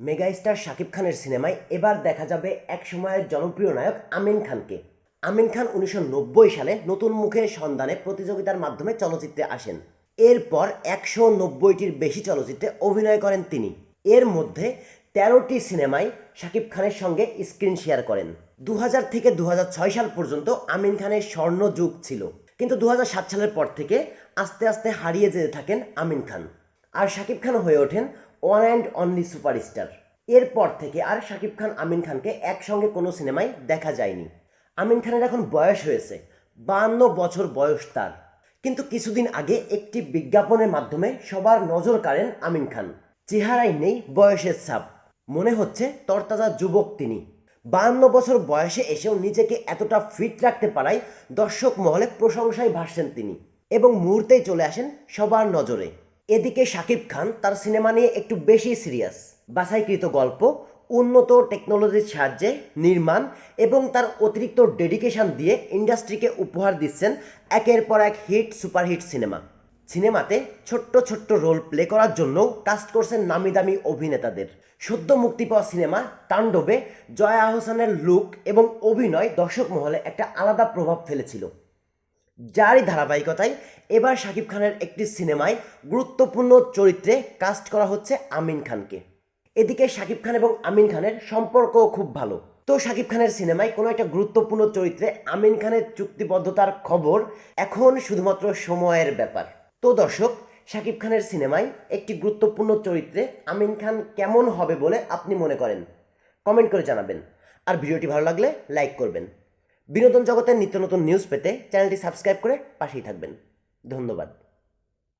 Megastar Shakib খানের সিনেমায় এবার দেখা যাবে এক সময়ের জনপ্রিয় নায়ক আমিন খানকে। আমিন খান উনিশশো নব্বই সালে নতুন মুখের সন্ধানে প্রতিযোগিতার মাধ্যমে চলচ্চিত্রে আসেন। এরপর একশো নব্বইটির বেশি চলচ্চিত্রে অভিনয় করেন তিনি। এর মধ্যে তেরোটি সিনেমায় শাকিব খানের সঙ্গে স্ক্রিন শেয়ার করেন। দু হাজার থেকে দু হাজার ছয় সাল পর্যন্ত আমিন খানের স্বর্ণ যুগ ছিল। কিন্তু দু হাজার সাত সালের পর থেকে আস্তে আস্তে হারিয়ে যেতে থাকেন আমিন খান। আর শাকিব খান হয়ে ওঠেন ওয়ান অ্যান্ড অনলি সুপারস্টার এরপর থেকে আর শাকিব খান, আমিন খানকে একসঙ্গে কোনো সিনেমায় দেখা যায়নি। আমিন খানের এখন বয়স হয়েছে, বান্ন বছর বয়স তার। কিন্তু কিছুদিন আগে একটি বিজ্ঞাপনের মাধ্যমে সবার নজর কাড়েন আমিন খান। চেহারায় নেই বয়সের ছাপ। মনে হচ্ছে তরতাজা যুবক তিনি। বাহান্ন বছর বয়সে এসেও নিজেকে এতটা ফিট রাখতে পারায় দর্শক মহলে প্রশংসায় ভাসছেন তিনি। এবং মুহূর্তেই চলে আসেন সবার নজরে। এদিকে শাকিব খান তার সিনেমা নিয়ে একটু বেশি সিরিয়াস। বাছাইকৃত গল্প, উন্নত টেকনোলজির সাহায্যে নির্মাণ এবং তার অতিরিক্ত ডেডিকেশন দিয়ে ইন্ডাস্ট্রিকে উপহার দিচ্ছেন একের পর এক হিট, সুপারহিট সিনেমা। সিনেমাতে ছোট্ট ছোট্ট রোল প্লে করার জন্য কাস্ট করছেন নামি দামি অভিনেতাদের। সদ্য মুক্তি পাওয়া সিনেমা তাণ্ডবে জয়া আহসানের লুক এবং অভিনয় দর্শক মহলে একটা আলাদা প্রভাব ফেলেছিল। যারই ধারাবাহিকতায়, এবার শাকিব খানের একটি সিনেমায় গুরুত্বপূর্ণ চরিত্রে কাস্ট করা হচ্ছে আমিন খানকে। এদিকে শাকিব খান এবং আমিন খানের সম্পর্কও খুব ভালো। তো শাকিব খানের সিনেমায় কোনো একটা গুরুত্বপূর্ণ চরিত্রে আমিন খানের চুক্তিবদ্ধতার খবর এখন শুধুমাত্র সময়ের ব্যাপার। তো দর্শক, শাকিব খানের সিনেমায় একটি গুরুত্বপূর্ণ চরিত্রে আমিন খান কেমন হবে বলে আপনি মনে করেন? কমেন্ট করে জানাবেন। আর ভিডিওটি ভালো লাগলে লাইক করবেন। বিনোদন জগতের নিত্য নতুন নিউজ পেতে চ্যানেলটি সাবস্ক্রাইব করে পাশেই থাকবেন। ধন্যবাদ।